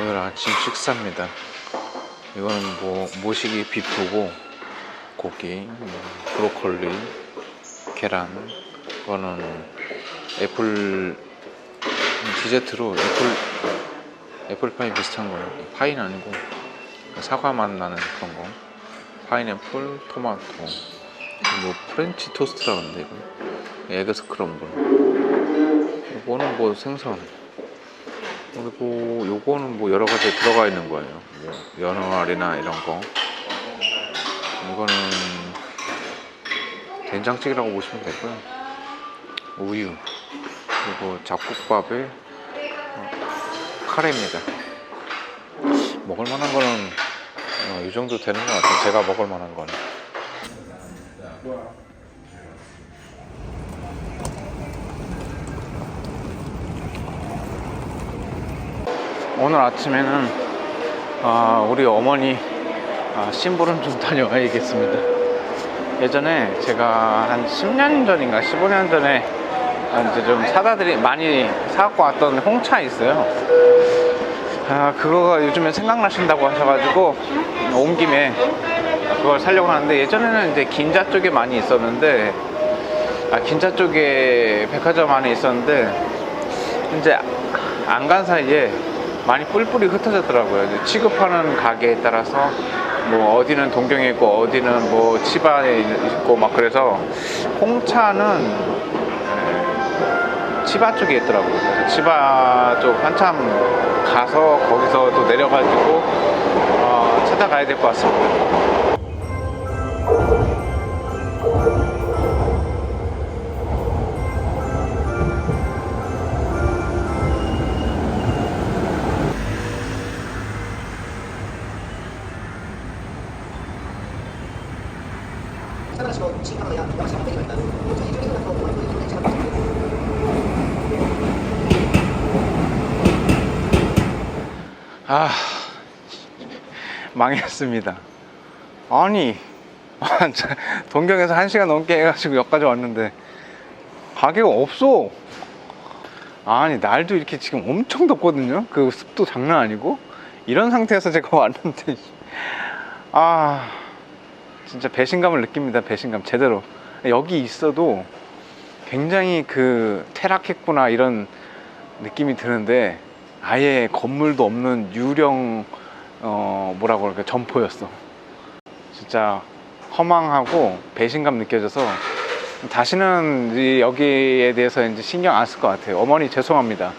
오늘 아침 식사입니다. 이거는 뭐 모시기 비프고 고기, 음, 브로콜리, 계란. 이거는 애플 디저트로 애플 애플파이 비슷한 거예요. 파이는 아니고 사과 맛 나는 그런 거. 파인애플, 토마토. 뭐 프렌치 토스트라 그러는데 이거. 에그 스크럼블. 이거는 뭐 생선. 그리고 요거는 뭐 여러 가지 들어가 있는 거예요. 뭐 연어알이나 이런 거. 이거는 된장찌개라고 보시면 되고요. 우유 그리고 잡곡밥에 어, 카레입니다. 먹을 만한 거는 어, 이 정도 되는 것 같아요. 제가 먹을 만한 거는. 오늘 아침에는 아, 우리 어머니 아, 심부름 좀 다녀와야겠습니다. 예전에 제가 한 10년 전인가 15년 전에 아, 이제 좀 사다 드리 많이 사갖고 왔던 홍차 있어요. 아, 그거가 요즘에 생각나신다고 하셔가지고 온 김에 그걸 사려고 하는데 예전에는 이제 긴자 쪽에 많이 있었는데 아, 긴자 쪽에 백화점 안에 있었는데 이제 안 간 사이에 많이 뿔뿔이 흩어졌더라고요. 취급하는 가게에 따라서 뭐 어디는 동경에 있고 어디는 뭐 치바에 있고 막 그래서 홍차는 에, 치바 쪽에 있더라고요. 그래서 치바 쪽 한참 가서 거기서 또 내려가지고 어, 찾아가야 될 것 같습니다. 망했습니다. 아니 동경에서 한 시간 넘게 해가지고 여기까지 왔는데 가게가 없어. 아니 날도 이렇게 지금 엄청 덥거든요. 그 습도 장난 아니고 이런 상태에서 제가 왔는데 아 진짜 배신감을 느낍니다. 배신감 제대로 여기 있어도 굉장히 그 퇴락했구나 이런 느낌이 드는데 아예 건물도 없는 유령 어 뭐라고 그럴까 점포였어. 진짜 허망하고 배신감 느껴져서 다시는 이 여기에 대해서 이제 신경 안 쓸 것 같아요. 어머니 죄송합니다.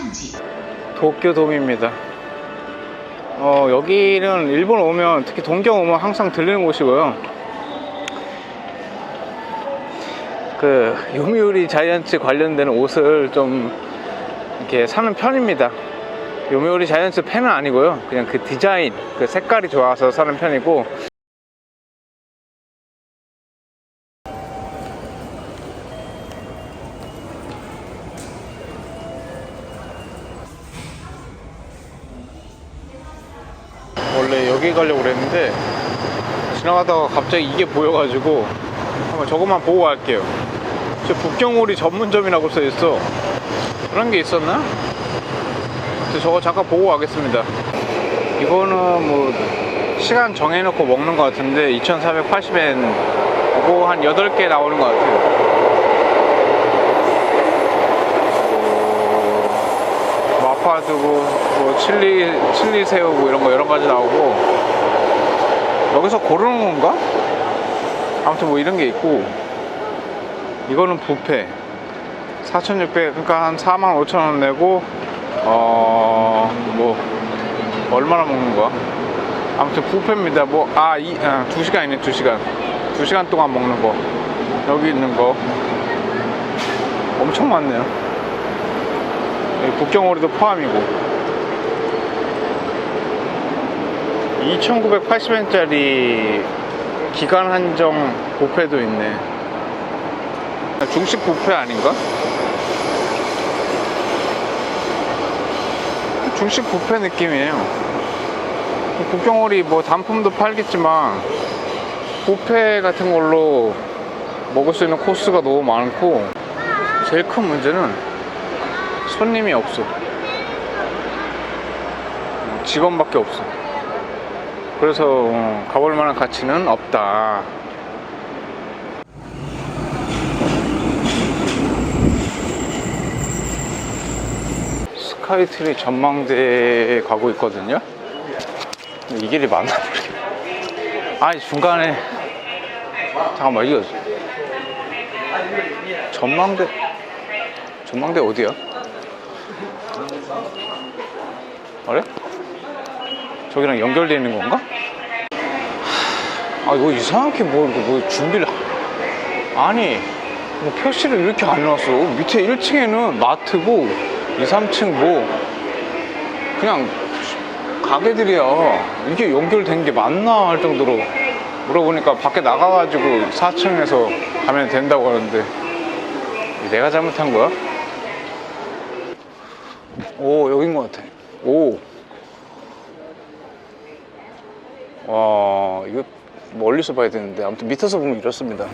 13時 도쿄돔입니다. 어, 여기는 일본 오면 특히 동경 오면 항상 들리는 곳이고요. 그 요미우리 자이언츠 관련된 옷을 좀 이렇게 사는 편입니다. 요미우리 자이언츠 팬은 아니고요. 그냥 그 디자인, 그 색깔이 좋아서 사는 편이고 여기 가려고 그랬는데 지나가다가 갑자기 이게 보여가지고 한번 저것만 보고 갈게요. 저 북경오리 전문점이라고 써 있어. 그런 게 있었나? 저거 잠깐 보고 가겠습니다. 이거는 뭐 시간 정해놓고 먹는 것 같은데 2,480엔 이거 한 8개 나오는 것 같아요. 마파두부, 뭐 칠리 칠리 새우 뭐 이런 거 여러 가지 나오고 여기서 고르는 건가? 아무튼 뭐 이런 게 있고 이거는 뷔페 4,600 그러니까 한 4만 5천 원 내고 어 뭐 얼마나 먹는 거야? 아무튼 뷔페입니다. 뭐 아이 아, 2시간이네 2시간 2시간 동안 먹는 거 여기 있는 거 엄청 많네요. 예, 국경오리도 포함이고. 2,980엔짜리 기간 한정 뷔페도 있네. 중식 뷔페 아닌가? 중식 뷔페 느낌이에요. 국경오리 뭐 단품도 팔겠지만 뷔페 같은 걸로 먹을 수 있는 코스가 너무 많고 제일 큰 문제는 손님이 없어. 직원밖에 없어. 그래서 어, 가볼 만한 가치는 없다. 스카이트리 전망대에 가고 있거든요. 이 길이 맞나. 아니 중간에 잠깐만 이거 전망대 전망대 어디야? 그래? 저기랑 연결되어 있는 건가? 아 이거 이상하게 뭐, 뭐 준비를 아니 뭐 표시를 이렇게 안 해놨어 밑에 1층에는 마트고 2, 3층 뭐 그냥 가게들이야 이게 연결된 게 맞나 할 정도로 물어보니까 밖에 나가가지고 4층에서 가면 된다고 하는데 내가 잘못한 거야? 오 여긴 것 같아 오. 와, 이거 멀리서 봐야 되는데. 아무튼 밑에서 보면 이렇습니다.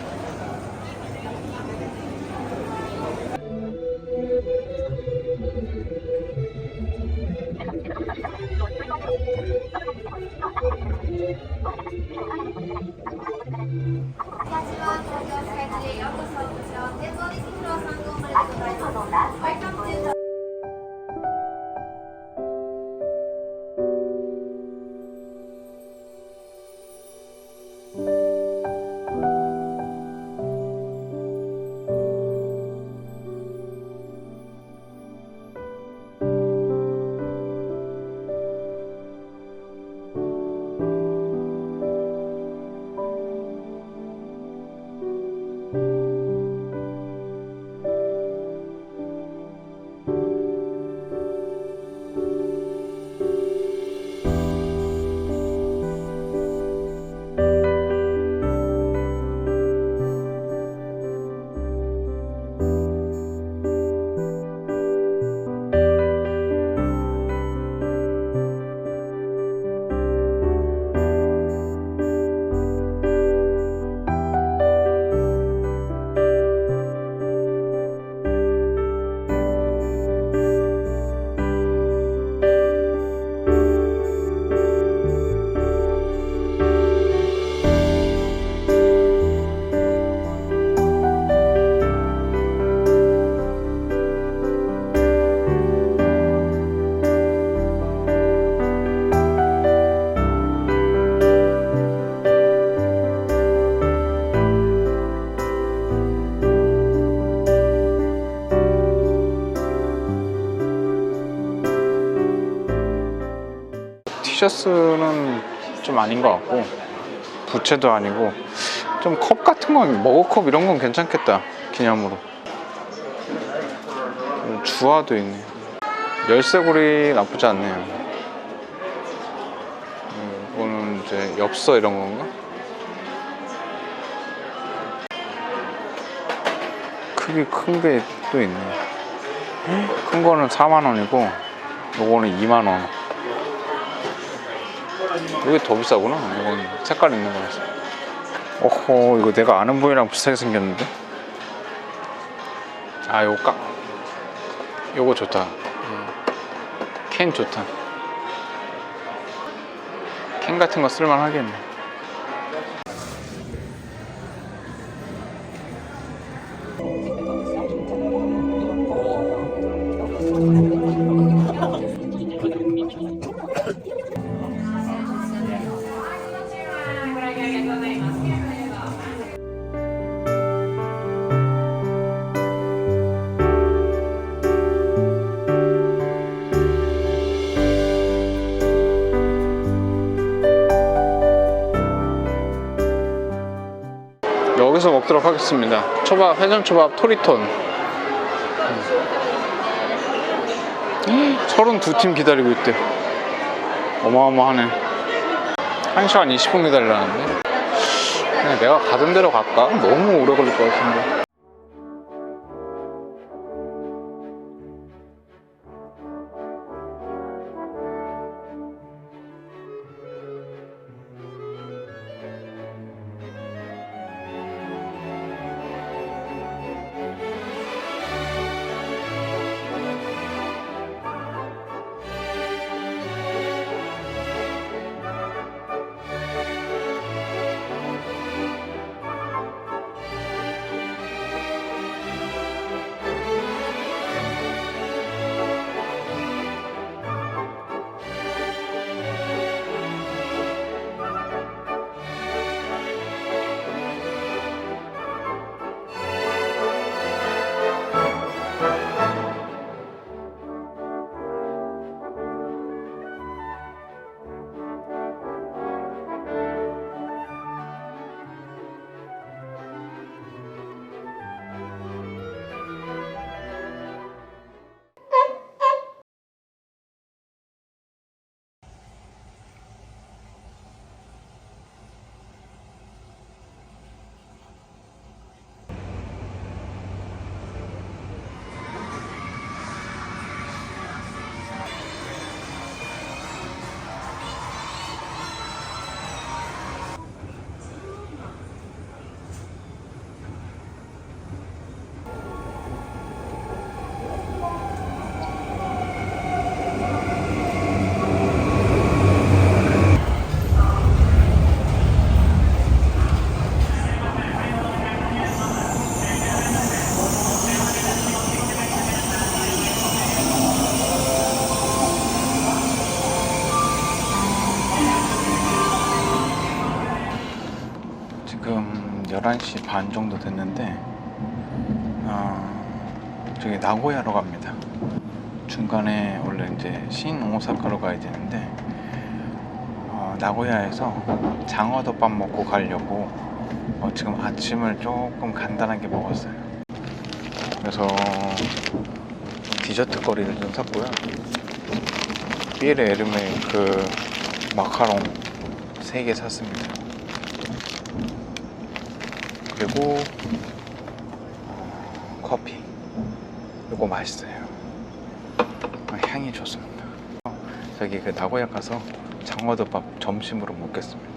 티셔츠는 좀 아닌 것 같고 부채도 아니고 좀 컵 같은 건 머그컵 이런 건 괜찮겠다 기념으로. 음, 주화도 있네. 열쇠고리 나쁘지 않네요. 음, 이거는 이제 엽서 이런 건가? 크기 큰 게 또 있네. 큰 거는 4만원이고 요거는 2만원 이게 더 비싸구나. 이건 색깔 있는 거라서. 오호, 이거 내가 아는 분이랑 비슷하게 생겼는데? 아, 요거 깍. 요거 좋다. 음. 캔 좋다. 캔 같은 거 쓸만 하겠네. 먹도록 하겠습니다. 초밥, 회전초밥 토리톤. 음. 32팀 기다리고 있대. 어마어마하네. 1시간 20분 기다리라는데 내가 가던 대로 갈까? 너무 오래 걸릴 것 같은데 11시 반 정도 됐는데 어, 저기 나고야로 갑니다. 중간에 원래 이제 신오사카로 가야 되는데 어, 나고야에서 장어덮밥 먹고 가려고 어, 지금 아침을 조금 간단하게 먹었어요. 그래서 디저트 거리를 좀 샀고요. 삐에르 에르메 그 마카롱 3개 샀습니다. 그리고 어, 커피. 이거 맛있어요. 아, 향이 좋습니다. 저기 그 나고야 가서 장어덮밥 점심으로 먹겠습니다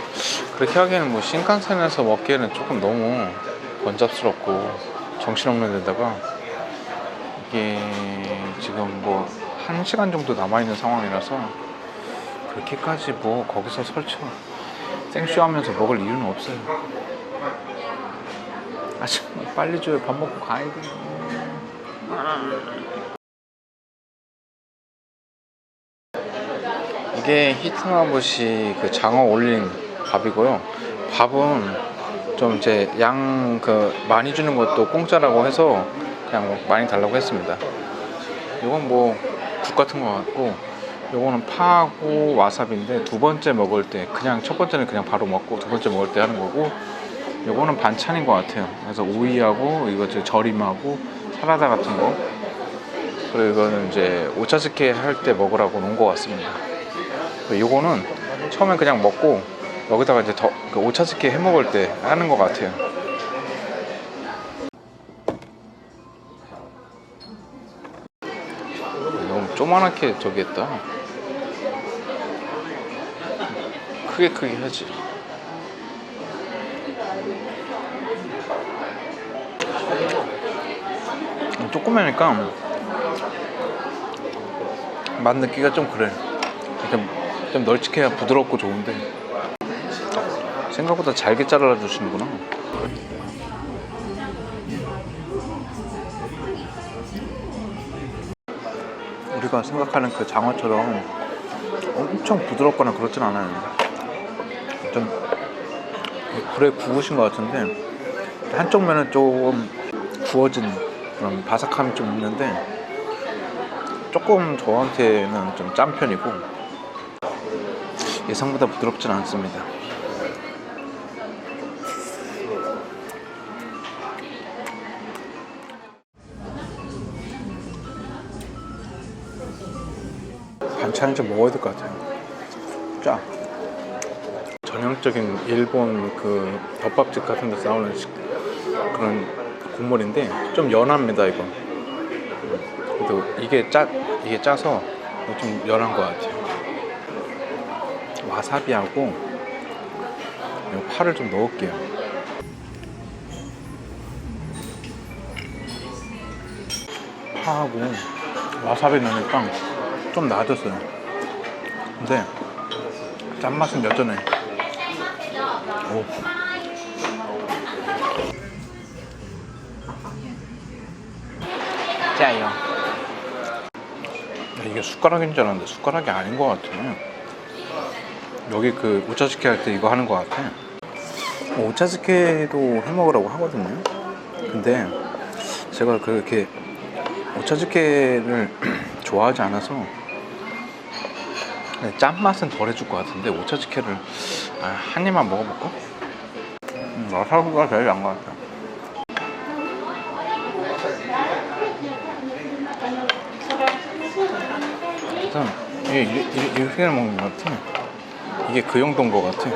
그렇게 하기에는 뭐 신칸센에서 먹기에는 조금 너무 번잡스럽고 정신없는 데다가 이게 지금 뭐한 시간 정도 남아있는 상황이라서 그렇게까지 뭐 거기서 설쳐 생쇼하면서 먹을 이유는 없어요. 아 정말 빨리 줘요. 밥 먹고 가야 돼. 이게 히트마부시 그 장어 올린 밥이고요. 밥은 좀 이제 양 그 많이 주는 것도 공짜라고 해서 그냥 많이 달라고 했습니다. 이건 뭐 국 같은 거 같고 요거는 파하고 와사비인데 두 번째 먹을 때 그냥 첫 번째는 그냥 바로 먹고 두 번째 먹을 때 하는 거고 요거는 반찬인 것 같아요. 그래서 오이하고 이거 저 절임하고 사라다 같은 거 그리고 이거는 이제 오차즈케 할 때 먹으라고 놓은 것 같습니다. 요거는 처음엔 그냥 먹고 여기다가 이제 더, 그 오차즈케 해 먹을 때 하는 것 같아요. 너무 조그맣게 저기 했다. 크게 크게 하지. 조그마니까 맛 느끼가 좀 그래. 좀, 좀 널찍해야 부드럽고 좋은데 생각보다 잘게 잘라 주시는구나. 우리가 생각하는 그 장어처럼 엄청 부드럽거나 그렇진 않아요. 좀 불에 구우신 것 같은데 한쪽 면은 조금 구워진 그런 바삭함이 좀 있는데 조금 저한테는 좀 짠 편이고 예상보다 부드럽진 않습니다. 반찬을 좀 먹어야 될 것 같아요. 짜. 전형적인 일본 그 덮밥집 같은 데서 나오는 식- 그런 국물인데 좀 연합니다 이거. 그래도 이게 짜 이게 짜서 좀 연한 것 같아요. 와사비하고 이 파를 좀 넣을게요. 파하고 와사비 넣으니까 좀 나아졌어요. 근데 짠맛은 여전해. 오. 짜요. 이게 숟가락인 줄 알았는데 숟가락이 아닌 것 같아. 여기 그 오차즈케 할 때 이거 하는 것 같아. 오차즈케도 해 먹으라고 하거든요. 근데 제가 그렇게 오차즈케를 좋아하지 않아서 네, 짠맛은 덜 해줄 것 같은데 오차즈케를 아, 한 입만 먹어볼까? 음, 와사비가 제일 나은 것 같아. 일단 이게 이- 이렇게 먹는 것 같아. 이게 그 정도인 것 같아.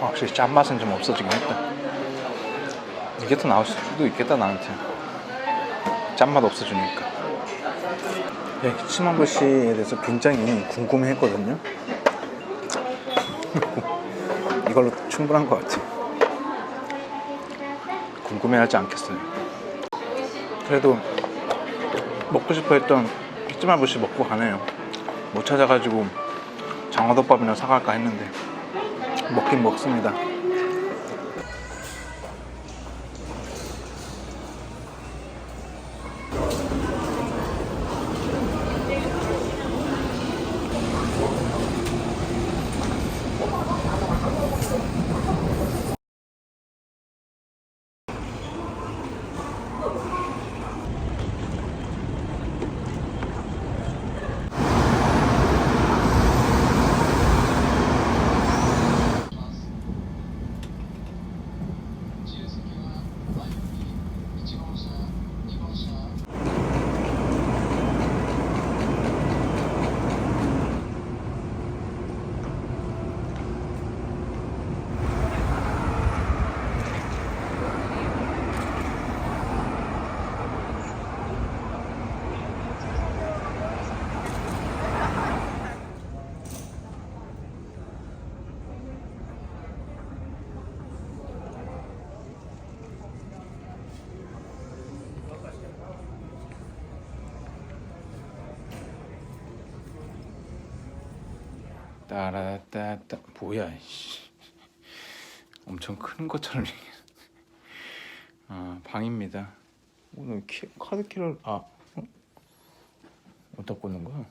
확실히 짠맛은 좀 없어지긴 했다. 이게 더 나을 수도 있겠다 나한테. 짠맛 없어지니까. 예, 치마버시에 대해서 굉장히 궁금해 했거든요. 이걸로 충분한 것 같아. 궁금해 하지 않겠어요. 그래도 먹고 싶어 했던 히츠마부시 먹고 가네요. 못 찾아가지고 장어덮밥이나 사갈까 했는데 먹긴 먹습니다. 따라따따 뭐야 씨. 엄청 큰 것처럼. 아 방입니다 오늘 키, 카드 키를 아 어? 어디다 꽂는 거야?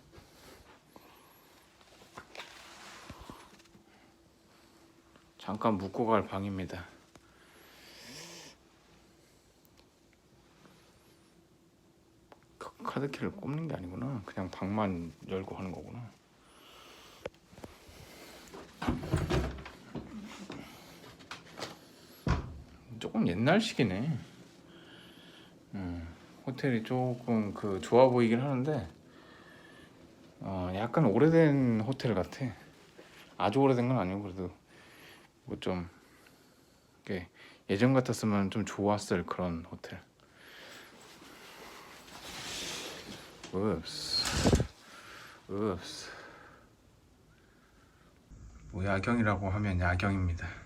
잠깐 묵고 갈 방입니다 카- 카드 키를 꼽는 게 아니구나 그냥 방만 열고 하는 거구나 조금 옛날식이네. 음, 호텔이 조금 그 좋아 보이긴 하는데 어, 약간 오래된 호텔 같아. 아주 오래된 건 아니고 그래도 뭐 좀 예전 같았으면 좀 좋았을 그런 호텔. 읍스. 읍스. 뭐 야경이라고 하면 야경입니다.